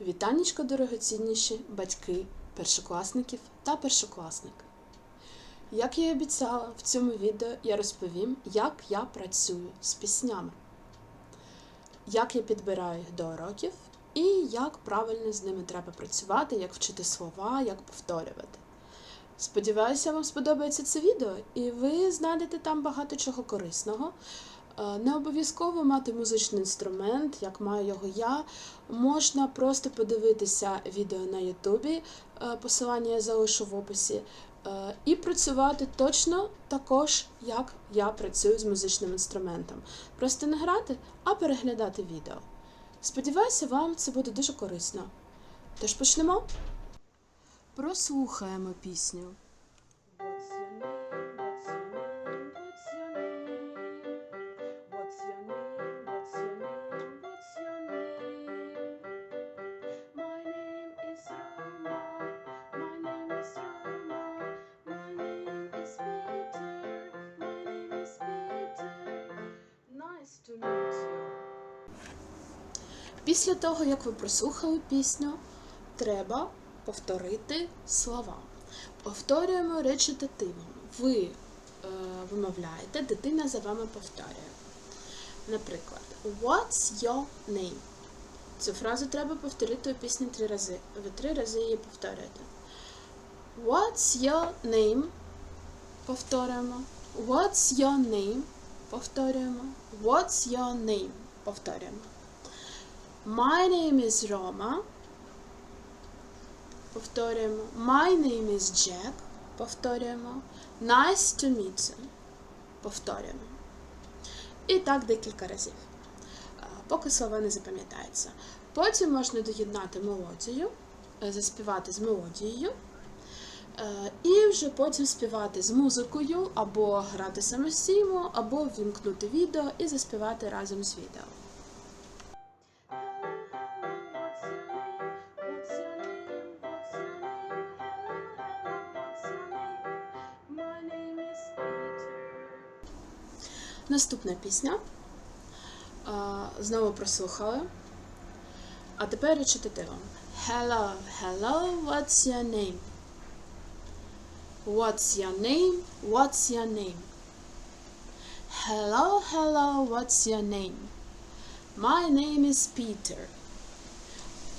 Вітанечко, дорогоцінніші батьки першокласників та першокласники. Як я і обіцяла, в цьому відео я розповім, як я працюю з піснями, як я підбираю їх до уроків і як правильно з ними треба працювати, як вчити слова, як повторювати. Сподіваюся, вам сподобається це відео, і ви знайдете там багато чого корисного. Е, Не обов'язково мати музичний інструмент, як маю його я. Можна просто подивитися відео на Ютубі, е, посилання я залишу в описі, е, і працювати точно також, як я працюю з музичним інструментом. Просто не грати, а переглядати відео. Сподіваюся, вам це буде дуже корисно. Тож почнемо. Прослухаємо пісню. Після того, як ви прослухали пісню, треба повторити слова. Повторюємо речитативом. Ви е, вимовляєте, дитина за вами повторює. Наприклад, What's your name? Цю фразу треба повторити у пісні три рази. Ви три рази її повторюєте. What's your name? Повторюємо. What's your name? Повторюємо. What's your name? Повторюємо. My name is Roma. Повторюємо. My name is Jack. Повторюємо. Nice to meet you. Повторюємо. І так декілька разів. Поки слова не запам'ятаються. Потім можна доєднати мелодію, е, заспівати з мелодією. Е, І вже потім співати з музикою, або грати самостійно, або ввімкнути відео і заспівати разом з відео. Наступна пісня. Знову прослухали. А тепер речитативом. Hello, hello, what's your name? What's your name? What's your name? Hello, hello, what's your name? My name is Peter.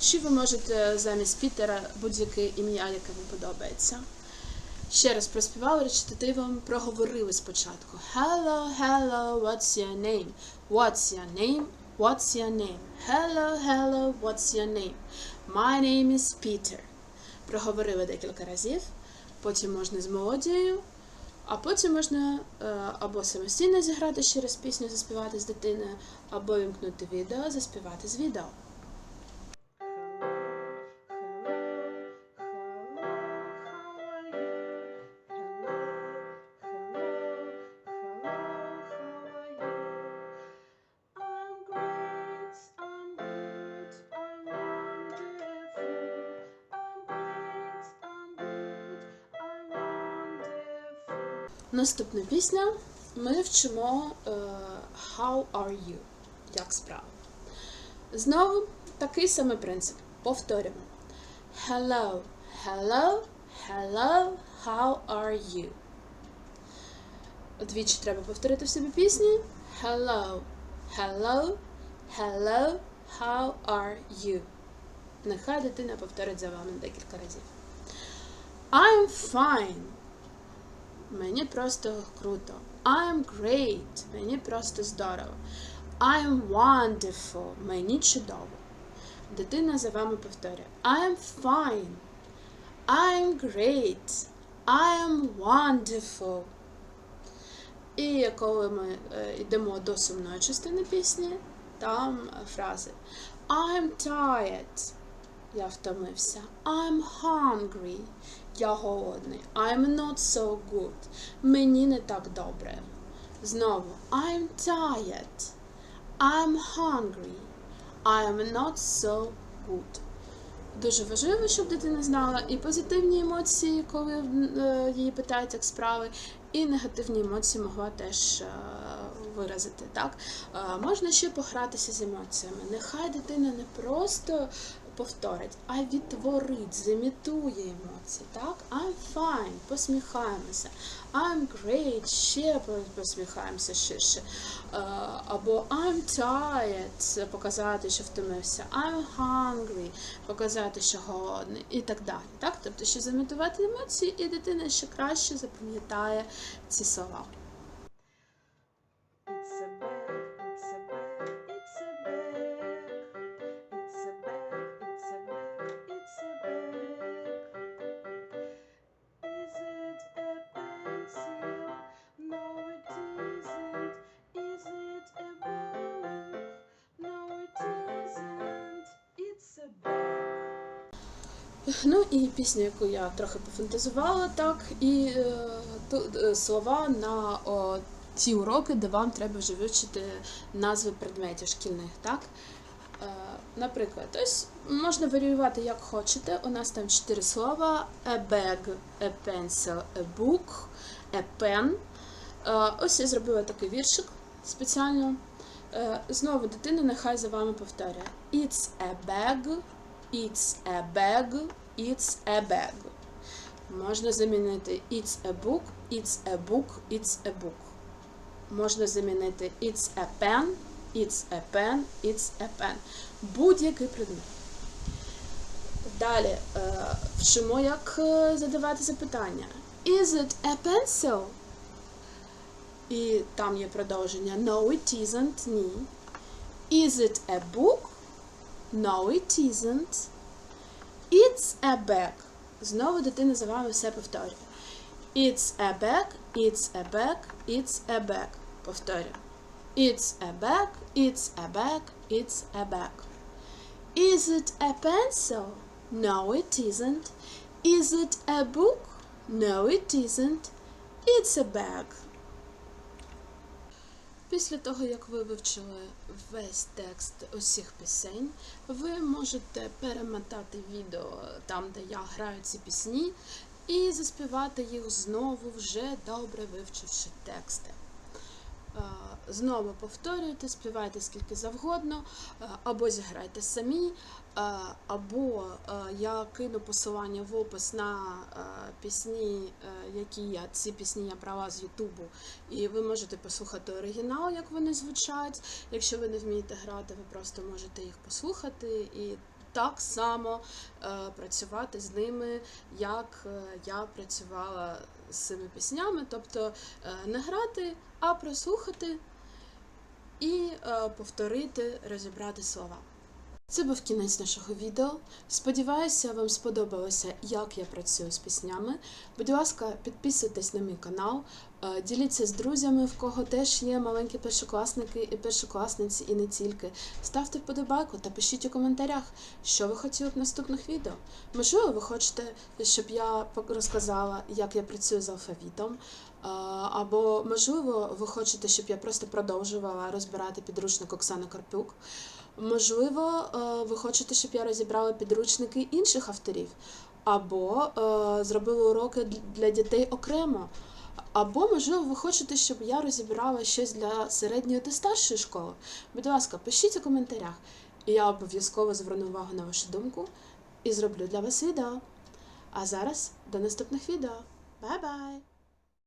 Чи ви можете замість Пітера будь-яке ім'я, яке вам подобається? Ще раз проспівали речитативом, проговорили спочатку. Hello, hello, what's your name? What's your name? What's your name? Hello, hello, what's your name? My name is Peter. Проговорили декілька разів. Потім можна з мелодією, а потім можна е, або самостійно зіграти ще раз пісню, заспівати з дитиною, або вімкнути відео, заспівати з відео. Наступна пісня ми вчимо е, How are you? Як справа. Знову такий самий принцип. Повторюємо. Hello, hello, hello, how are you? Двічі треба повторити в собі пісні. Hello, hello, hello, how are you? Нехай дитина повторить за вами декілька разів. I'm fine. Мені просто круто. I'm great. Мені просто здорово. I'm wonderful. Мені чудово. Дитина за вами повторює. I'm fine. I'm great. I'm wonderful. І коли ми е, йдемо до сумної частини пісні, там фрази I'm tired. Я втомився. I'm hungry. Я голодний. I'm not so good. Мені не так добре. Знову I'm tired. I'm hungry. I'm not so good. Дуже важливо, щоб дитина знала і позитивні емоції, коли е, її питають, як справи, і негативні емоції могла теж е, виразити. Так? Е, можна ще погратися з емоціями. Нехай дитина не просто повторить, а відтворить, зімітує емоції. Так? I'm fine, посміхаємося. I'm great, ще посміхаємося ширше. Е, Або I'm tired, показати, що втомився. I'm hungry, показати, що голодний і так далі. Так? Тобто, що зімітувати емоції, і дитина ще краще запам'ятає ці слова. Ну і пісня, яку я трохи пофантазувала, так, і е, е, слова на о, ті уроки, де вам треба вже вивчити назви предметів шкільних, так? Е, наприклад, ось можна варіювати як хочете. У нас там чотири слова: a bag, a pencil, a book, a pen. Е, ось я зробила такий віршик спеціально. Е, Знову дитина нехай за вами повторює. It's a bag, it's a bag, it's a bag. Можна замінити it's a book, it's a book, it's a book. Можна замінити it's a pen, it's a pen, it's a pen. Будь-який предмет. Далі е, вчимо, як е, задавати запитання. Is it a pencil? І там є продовження. No, it isn't. Ні. Is it a book? No, it isn't. It's a bag. Знову дитина за вами все повторює. It's a bag, it's a bag, it's a bag. Повторюю. It's a bag, it's a bag, it's a bag. Is it a pencil? No, it isn't. Is it a book? No, it isn't. It's a bag. Після того, як ви вивчили весь текст усіх пісень, ви можете перемотати відео там, де я граю ці пісні, і заспівати їх знову, вже добре вивчивши тексти. Знову повторюйте, співайте скільки завгодно, е, або зіграйте самі, е, або е, я кину посилання в опис на пісні, які я ці пісні я брала з Ютубу, і ви можете послухати оригінал, як вони звучать. Якщо ви не вмієте грати, ви просто можете їх послухати і так само працювати з ними, як я працювала з цими піснями, тобто не грати, а прослухати і е, повторити, розібрати слова. Це був кінець нашого відео. Сподіваюся, вам сподобалося, як я працюю з піснями. Будь ласка, підписуйтесь на мій канал, е, діліться з друзями, в кого теж є маленькі першокласники і першокласниці, і не тільки. Ставте вподобайку та пишіть у коментарях, що ви хотіли б наступних відео. Можливо, ви хочете, щоб я розказала, як я працюю з алфавітом. Е, Або, можливо, ви хочете, щоб я просто продовжувала розбирати підручник Оксани Карпюк. Можливо, е, ви хочете, щоб я розібрала підручники інших авторів, або е, зробила уроки для дітей окремо. Або, можливо, ви хочете, щоб я розібрала щось для середньої та старшої школи. Будь ласка, пишіть у коментарях, і я обов'язково зверну увагу на вашу думку і зроблю для вас відео. А зараз до наступних відео. Бай-бай!